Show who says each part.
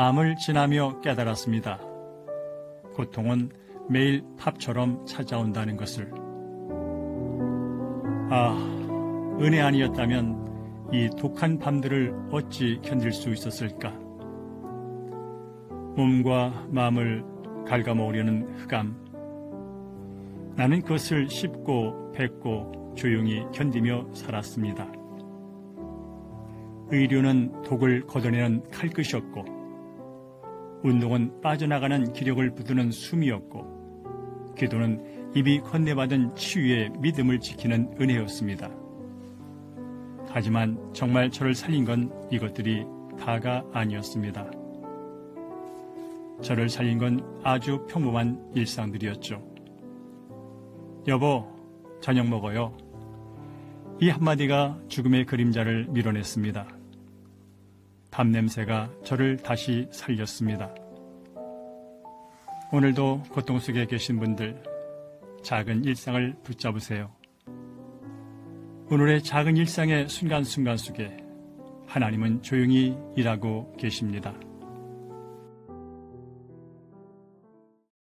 Speaker 1: 암을 지나며 깨달았습니다. 고통은 매일 팝처럼 찾아온다는 것을. 아, 은혜 아니었다면 이 독한 밤들을 어찌 견딜 수 있었을까? 몸과 마음을 갉아먹으려는 흑암. 나는 그것을 씹고 뱉고 조용히 견디며 살았습니다. 의료는 독을 걷어내는 칼끝이었고, 운동은 빠져나가는 기력을 부두는 숨이었고, 기도는 입이 건네받은 치유의 믿음을 지키는 은혜였습니다. 하지만 정말 저를 살린 건 이것들이 다가 아니었습니다. 저를 살린 건 아주 평범한 일상들이었죠. 여보, 저녁 먹어요. 이 한마디가 죽음의 그림자를 밀어냈습니다. 밤 냄새가 저를 다시 살렸습니다. 오늘도 고통 속에 계신 분들, 작은 일상을 붙잡으세요. 오늘의 작은 일상의 순간순간 속에 하나님은 조용히 일하고 계십니다.